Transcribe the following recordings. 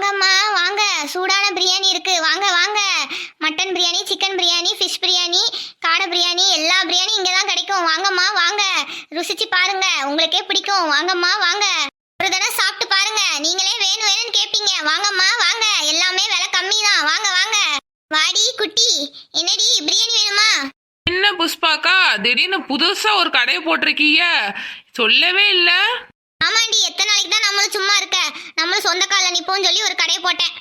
வாங்கம்மா வாங்க. சூடான பிரியாணி இருக்கு. வாங்க வாங்க. Mutton biryani chicken biryani fish biryani காடை பிரியாணி எல்லா பிரியாணி இங்கே தான் கிடைக்கும். வாங்கம்மா வாங்க. ருசிச்சு பாருங்க. உங்களுக்கே பிடிக்கும். வாங்கம்மா வாங்க. ஒரு தடவை சாப்பிட்டு பாருங்க. நீங்களே வேணும் வேணும்னு கேட்பீங்க வாங்கம்மா வாங்க. எல்லாமே விலை கம்மி தான் வாங்க வாங்க. வாடி குட்டி. என்னடி பிரியாணி வேணுமா? என்ன புஷ்பாக்கா? திடீர்னு புதுசா ஒரு கடையை போட்டிருக்கீங்க. சொல்லவே இல்லை. ஆமாண்டி எத்தனை நாளைக்கு தான் நம்மளும் சும்மா இருக்க? நம்மளும் சொந்த காலில் நிப்போம்னு சொல்லி ஒரு கடையை போட்டேன்.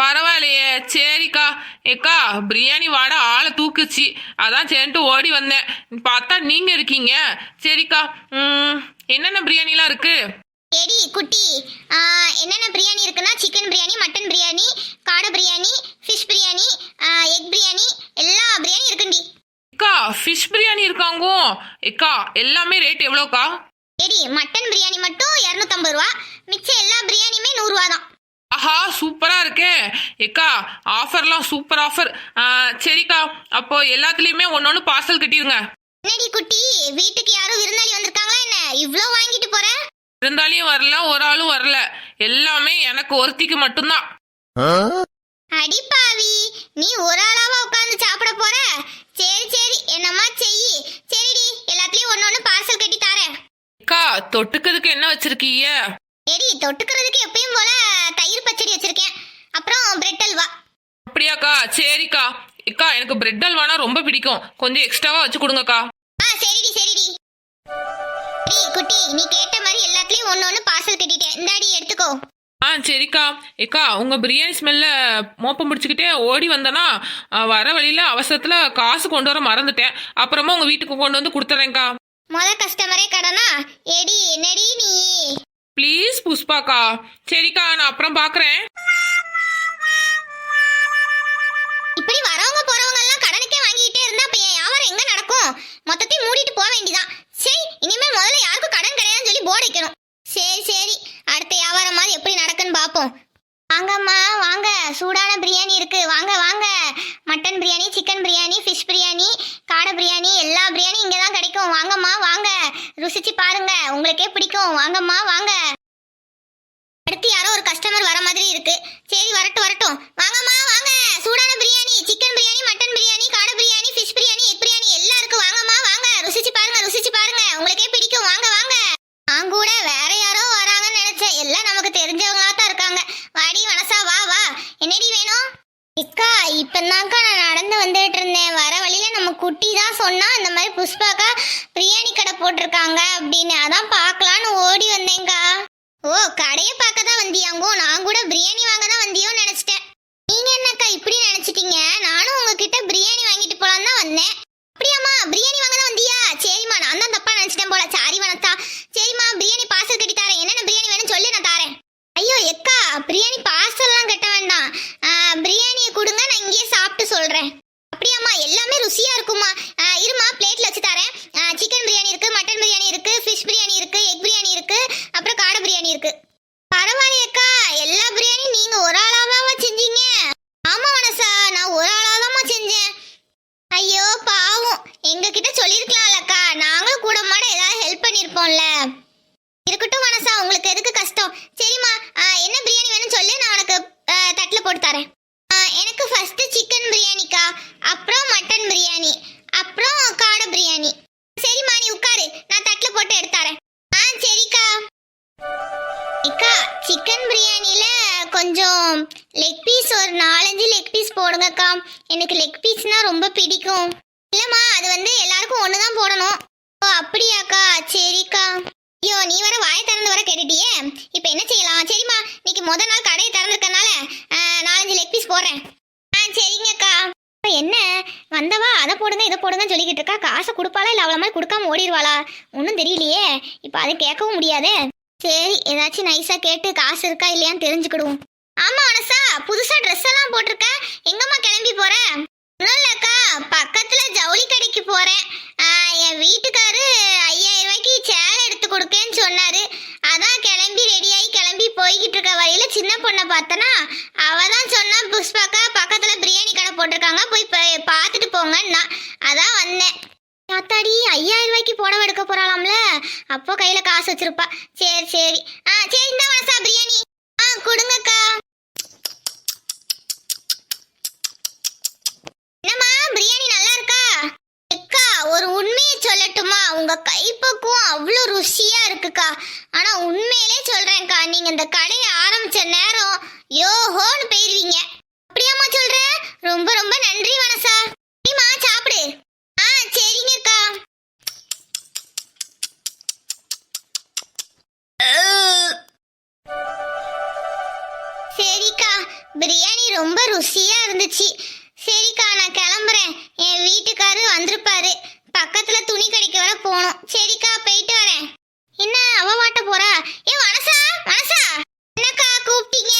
பரவாயில்லையே. சரிக்கா. ஏக்கா பிரியாணி வாட ஆளை தூக்குச்சு. அதான் சரின்ட்டு ஓடி வந்தேன். பார்த்தா நீங்க இருக்கீங்க. சரிக்கா. ம், என்னென்ன பிரியாணிலாம் இருக்கு? எடி குட்டி. ஆ, என்னென்ன பிரியாணி இருக்குன்னா சிக்கன் பிரியாணி மட்டன் பிரியாணி காடை பிரியாணி ஃபிஷ் பிரியாணி எக் பிரியாணி எல்லா பிரியாணி இருக்குண்டி. அக்கா ஃபிஷ் பிரியாணி இருக்காங்கோ. ஏக்கா எல்லாமே ரேட் எவ்வளோக்கா? எடி மட்டன் பிரியாணி மட்டும் இரநூத்தம்பது ரூபா. மிச்சம் எல்லா பிரியாணியுமே நூறுரூவா தான் ஆஹா சூப்பரா இருக்கே. ஏக்கா ஆஃபர்லாம் சூப்பர் ஆஃபர். சரிக்கா அப்போ எல்லாத்துலேயுமே ஒன்று ஒன்று பார்சல் கட்டிருங்க. என்னடி குட்டி வீட்டுக்கு யாரும் விருந்தாளி வந்திருக்காங்களா என்ன? இவ்வளோ வாங்கிட்டு போற? இருந்தாலையும் வரல ஒரு ஆளும் வரல. எல்லாமே எனக்கு ஒருத்திக்கு மட்டும்தான் அடி பாவி நீ ஒரு ஆளாவா உட்காந்து சாப்பிட போற சரி சரி என்னம்மா செய் சரிடி எல்லாத்துலயும் ஒன்னு ஒன்று பார்சல் கட்டி தரேன் அக்கா தொட்டுக்கிறதுக்கு என்ன வச்சிருக்கீங்க? எடி தொட்டுக்கிறதுக்கு எப்பயும் போல தயிர் பச்சடி வச்சிருக்கேன். அப்புறம் பிரெட் அல்வா. அப்படியாக்கா சரிக்கா. அக்கா எனக்கு பிரெட் அல்வானா ரொம்ப பிடிக்கும். கொஞ்சம் எக்ஸ்ட்ராவா வச்சு கொடுங்கக்கா. ஆ சரிடி சரிடி. டி குட்டி நீ கேட்ட மாதிரி எல்லாத்துலயும் ஒன்னு ஒன்று பார்சல் கட்டிட்டேன். இந்தாடி எடுத்துக்கோ. ஆ சரிக்கா. ஏக்கா உங்க பிரியாணி ஸ்மெல்ல மோப்பம் பிடிச்சிக்கிட்டே ஓடி வந்தனா ஆ, வர வழியில அவசரத்துல காசு கொண்டு வர மறந்துட்டேன். அப்புறமா உங்க வீட்டுக்கு கொண்டு வந்து கொடுத்துறேன்க்கா. முத கஸ்டமரே கடனா? ப்ளீஸ் சரிக்கா நான் அப்புறம் பாக்குறேன். இப்படி வரவங்க போறவங்க எல்லாம் கடனுக்கே வாங்கிட்டே இருந்தா அப்ப என் வியாபாரம் எங்க நடக்கும்? மொத்தத்தையும் மூடிட்டு போக வேண்டியதான் சரி இனிமேல் முதல்ல யாருக்கும் கடன் கிடையாதுன்னு சொல்லி போர்டு வைக்கணும். சரி சரி. அடுத்த வியாபாரம் மாதிரி எப்படி நடக்குன்னு பாப்போம். வாங்கம்மா வாங்க. சூடான பிரியாணி இருக்கு. வாங்க வாங்க. Mutton biryani chicken biryani fish biryani காடை பிரியாணி எல்லா பிரியாணியும் இங்கே தான் கிடைக்கும். வாங்கம்மா வாங்க. ருசிச்சு பாருங்க. உங்களுக்கே பிடிக்கும். வாங்கம்மா வாங்க. அடுத்து யாரோ ஒரு கஸ்டமர் வர மாதிரி இருக்கு. சரி வரட்டும் வரட்டும். வாங்கம்மா வாங்க. சூடான பிரியாணி சிக்கன் பிரியாணி மட்டன் பிரியாணி காடை பிரியாணி ஃபிஷ் பிரியாணி எக் பிரியாணி எல்லாம் இருக்கு வாங்கம்மா வாங்க. ருசிச்சு பாருங்க ருசிச்சு பாருங்க. உங்களுக்கே பிடிக்கும். வாங்க வாங்க. நான் கூட வேற யாரோ வராங்கன்னு நினைச்சேன். எல்லாம் நமக்கு தெரிஞ்சவங்களா தான் இருக்காங்க. வாடி வனசா வா வா. என்னடி வேணும்? இக்கா இப்பதான்க்கா நான் நடந்து வந்துட்டு இருந்தேன். வர வழியில நம்ம குட்டி தான் சொன்னா அந்த மாதிரி புஷ்பாக்கா பிரியாணி கடை போட்டிருக்காங்க அப்படின்னு. அதான் பார்க்கலாம் ஓ கடையை பார்க்க தான் வந்தியாங்கோ நான் கூட பிரியாணி வாங்க தான் வந்தியோன்னு நினைச்சிட்டேன். நீங்க என்னக்கா இப்படி நினைச்சிட்டீங்க? நானும் உங்ககிட்ட பிரியாணி வாங்கிட்டு போலாம் தான் வந்தேன். அப்படியாம்மா பிரியாணி வாங்க தான் வந்தியா? சரிம்மா நான் தான் தப்பா நினைச்சிட்டேன் போல. சாரி வனத்தா சரிம்மா பிரியாணி பார்சல் கட்டி தரேன் என்னென்ன பிரியாணி வேணும்னு சொல்லி நான் தரேன் ஐயோ எக்கா பிரியாணி பார்சல்லாம் கட்ட வேண்டாம் ஆ, பிரியாணியை கொடுங்க நான் இங்கேயே சாப்பிட்டு சொல்றேன் அப்படியாம்மா எல்லாமே ருசியா இருக்குமா ஆ, இருமா பிளேட்ல வச்சு தரேன் சிக்கன் பிரியாணி இருக்கு மட்டன் பிரியாணி இருக்கு ஃபிஷ் பிரியாணி இருக்கு எக் பிரியாணி இருக்கு அப்புறம் காடை பிரியாணி இருக்கு பரவாயில்லையக்கா எல்லா பிரியாணி நீங்க ஒரு ஆளாவாவா செஞ்சீங்க ஆமா வனசா நான் ஒரு ஆளாதாம்மா செஞ்சேன் ஐயோ பாவம் எங்க கிட்ட சொல்லிருக்கலாம்லக்கா நாங்களும் கூட மாட ஏதாவது ஹெல்ப் பண்ணிருப்போம்ல இருக்கட்டும் மனசா உங்களுக்கு எதுக்கு கஷ்டம் சரிம்மா ஆ, என்ன பிரியாணி வேணும்னு சொல்லு நான் உனக்கு ஆ, தட்டுல போட்டு தரேன் ஆ, எனக்கு ஃபர்ஸ்ட் சிக்கன் பிரியாணிக்கா அப்புறம் மட்டன் பிரியாணி அப்புறம் காடை பிரியாணி சரிம்மா நீ உட்காரு. நான் தட்டில் போட்டு எடுத்தாரேன் ஆ சரிக்கா. அக்கா சிக்கன் பிரியாணியில் கொஞ்சம் லெக் பீஸ் ஒரு நாலஞ்சு லெக் பீஸ் போடுங்கக்கா. எனக்கு லெக் பீஸ்னால் ரொம்ப பிடிக்கும். இல்லைம்மா அது வந்து எல்லாருக்கும் ஒன்று தான் போடணும். ஓ அப்படியாக்கா. சரிக்கா. ஐயோ நீ வர வாயை திறந்து வர கேட்டுட்டியே இப்போ என்ன செய்யலாம்? சரிம்மா இன்னைக்கு முத நாள் கடையை திறந்துருக்கனால நாலஞ்சு லெக் பீஸ் போடுறேன். ஆ சரிங்கக்கா. என்ன? வந்தவா அதை போடுங்க இதை போடுங்கன்னு சொல்லிக்கிட்டு இருக்கா. காசை கொடுப்பாளா இல்லை அவ்வளோ மாதிரி கொடுக்காம ஓடிடுவாளா? ஒன்றும் தெரியலையே. இப்போ அதை கேட்கவும் முடியாதே. சரி ஏதாச்சும் நைஸாக கேட்டு காசு இருக்கா இல்லையான்னு தெரிஞ்சுக்கிடுவோம். ஆமா அனசா புதுசா ட்ரெஸ் எல்லாம் போட்டிருக்க. எங்கம்மா கிளம்பி போற? ஒன்றும் இல்லக்கா பக்கத்துல ஜவுளி கடைக்கு போறேன். என் வீட்டுக்காரு ஐயாயிரம் ரூபாய்க்கு சேலை எடுத்து கொடுக்கேன்னு சொன்னாரு. அதான் கிளம்பி ரெடியாகி கிளம்பி போய்கிட்டு இருக்க வழியில சின்ன பொண்ணை பார்த்தனா அவள் தான் சொன்னா புஷ்பாக்கா பக்கத்துல ஆத்தாடி ஐயாயிரம் ரூபாய்க்கு புடவை எடுக்க போறாளாம்ல. அப்போ கையில காசு வச்சிருப்பா. சரி சரி. ஆ சரி இந்த வனசா பிரியாணி. ஆ கொடுங்கக்கா. என்னம்மா பிரியாணி நல்லா இருக்கா? அக்கா ஒரு உண்மையை சொல்லட்டுமா? உங்க கைப்பக்குவம் அவ்வளோ ருசியா இருக்குக்கா. ஆனா உண்மையிலே சொல்றேன்க்கா நீங்க இந்த கடையை ஆரம்பிச்ச நேரம் யோஹோன்னு போயிருவீங்க. அப்படியாம்மா சொல்றேன் ரொம்ப ரொம்ப நன்றி வனசா. பிரியாணி ரொம்ப ருசியாக இருந்துச்சு. சரிக்கா நான் கிளம்புறேன். என் வீட்டுக்காரு வந்திருப்பாரு. பக்கத்தில் துணி கடைக்க வர போனோம் சரிக்கா போயிட்டு வரேன். என்ன அவ மாட்ட போறா? ஏ மனசா? மனசா? என்னக்கா கூப்பிட்டீங்க?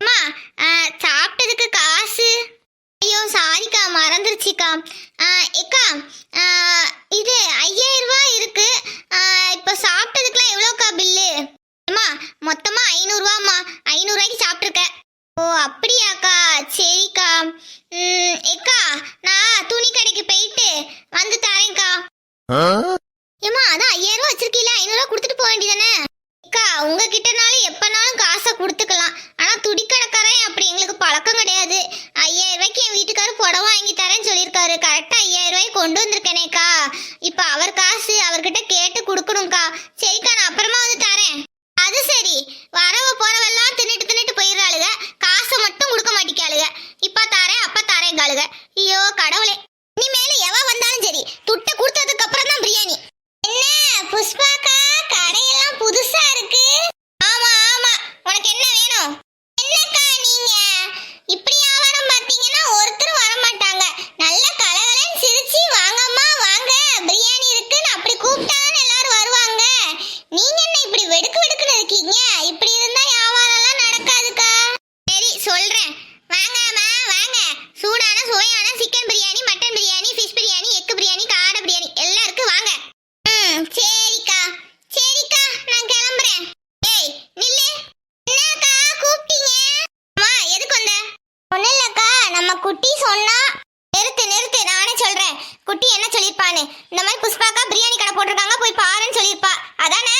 அம்மா சாப்பிட்டதுக்கு காசு. ஐயோ சாரிக்கா மறந்துருச்சுக்கா. 嗯 குட்டி என்ன சொல்லிருப்பானு இந்த மாதிரி புஷ்பாக்கா பிரியாணி கடை போட்டிருக்காங்க போய் பாருன்னு சொல்லியிருப்பா அதானே?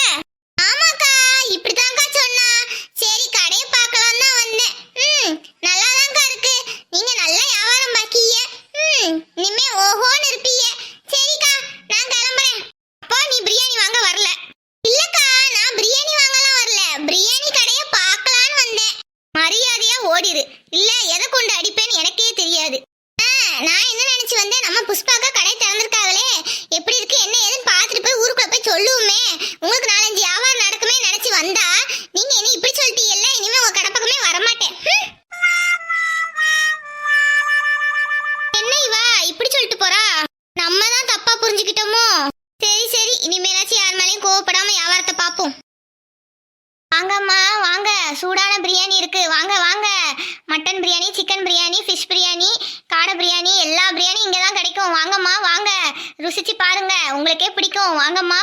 ருசிச்சு பாருங்க. உங்களுக்கே பிடிக்கும். வாங்கம்மா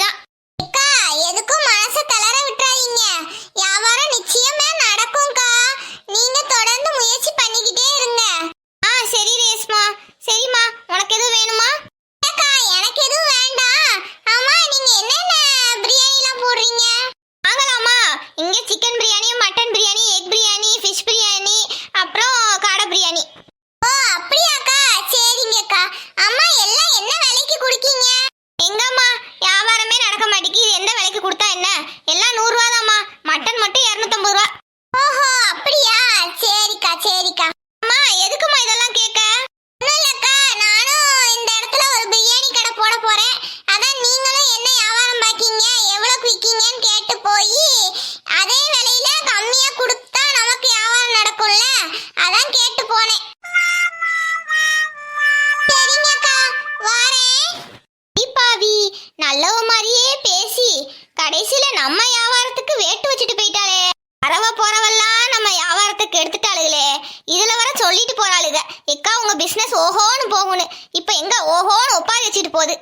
だ நல்லவ மாதிரியே பேசி கடைசியில நம்ம வியாபாரத்துக்கு வேட்டு வச்சுட்டு போயிட்டாளே. வரவ போறவெல்லாம் நம்ம வியாபாரத்துக்கு எடுத்துட்டாளுகளே. இதுல வர சொல்லிட்டு போறாளுக. எக்கா உங்க பிசினஸ் ஓஹோன்னு போகும்னு. இப்ப எங்க ஓஹோன்னு ஒப்பாரி வச்சுட்டு போகுது.